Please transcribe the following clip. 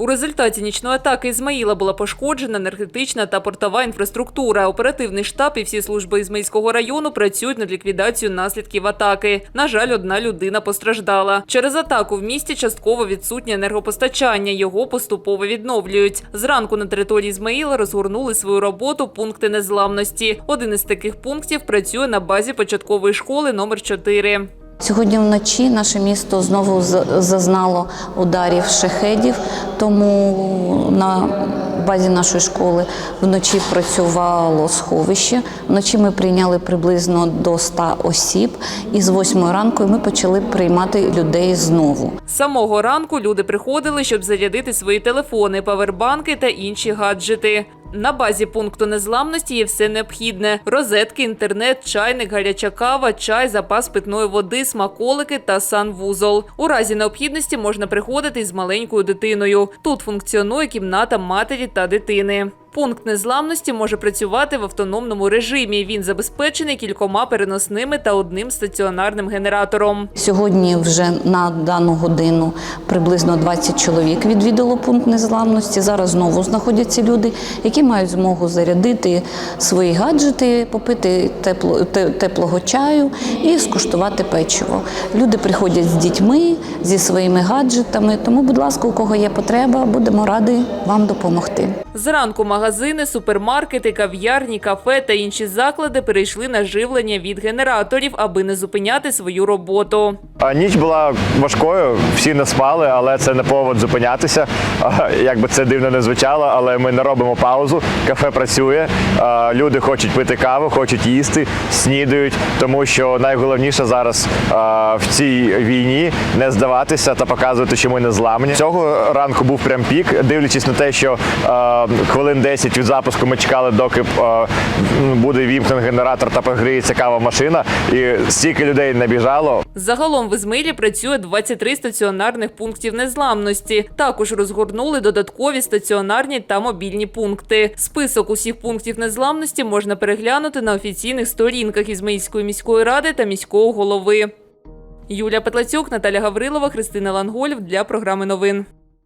У результаті нічної атаки Ізмаїла була пошкоджена енергетична та портова інфраструктура. Оперативний штаб і всі служби Ізмаїльського району працюють над ліквідацією наслідків атаки. На жаль, одна людина постраждала. Через атаку в місті частково відсутнє енергопостачання. Його поступово відновлюють. Зранку на території Ізмаїла розгорнули свою роботу пункти незламності. Один із таких пунктів працює на базі початкової школи номер 4. Сьогодні вночі наше місто знову зазнало ударів шахедів, тому на базі нашої школи вночі працювало сховище. Вночі ми прийняли приблизно до 100 осіб, і з 8 ранку ми почали приймати людей знову. З самого ранку люди приходили, щоб зарядити свої телефони, павербанки та інші гаджети. На базі пункту незламності є все необхідне: розетки, інтернет, чайник, гаряча кава, чай, запас питної води, смаколики та санвузол. У разі необхідності можна приходити з маленькою дитиною. Тут функціонує кімната матері та дитини. Пункт незламності може працювати в автономному режимі. Він забезпечений кількома переносними та одним стаціонарним генератором. Сьогодні вже на дану годину приблизно 20 чоловік відвідало пункт незламності. Зараз знову знаходяться люди, які мають змогу зарядити свої гаджети, попити тепло, те- теплого чаю і скуштувати печиво. Люди приходять з дітьми, зі своїми гаджетами. Тому, будь ласка, у кого є потреба, будемо раді вам допомогти. Зранку магазини, супермаркети, кав'ярні, кафе та інші заклади перейшли на живлення від генераторів, аби не зупиняти свою роботу. Ніч була важкою, всі не спали, але це не повод зупинятися. Як би це дивно не звучало, але ми не робимо паузу. Кафе працює. Люди хочуть пити каву, хочуть їсти, снідають, тому що найголовніше зараз в цій війні не здаватися та показувати, що ми не зламні. Цього ранку був прям пік, дивлячись на те, що хвилин 10 від запуску ми чекали, доки буде вімкнений генератор та погріється кава машина, і стільки людей набіжало. Загалом в Ізмаїлі працює 23 стаціонарних пунктів незламності. Також розгорнули додаткові стаціонарні та мобільні пункти. Список усіх пунктів незламності можна переглянути на офіційних сторінках Ізмаїльської міської ради та міського голови. Юлія Петлацюк, Наталя Гаврилова, Христина Лангольф для програми новин.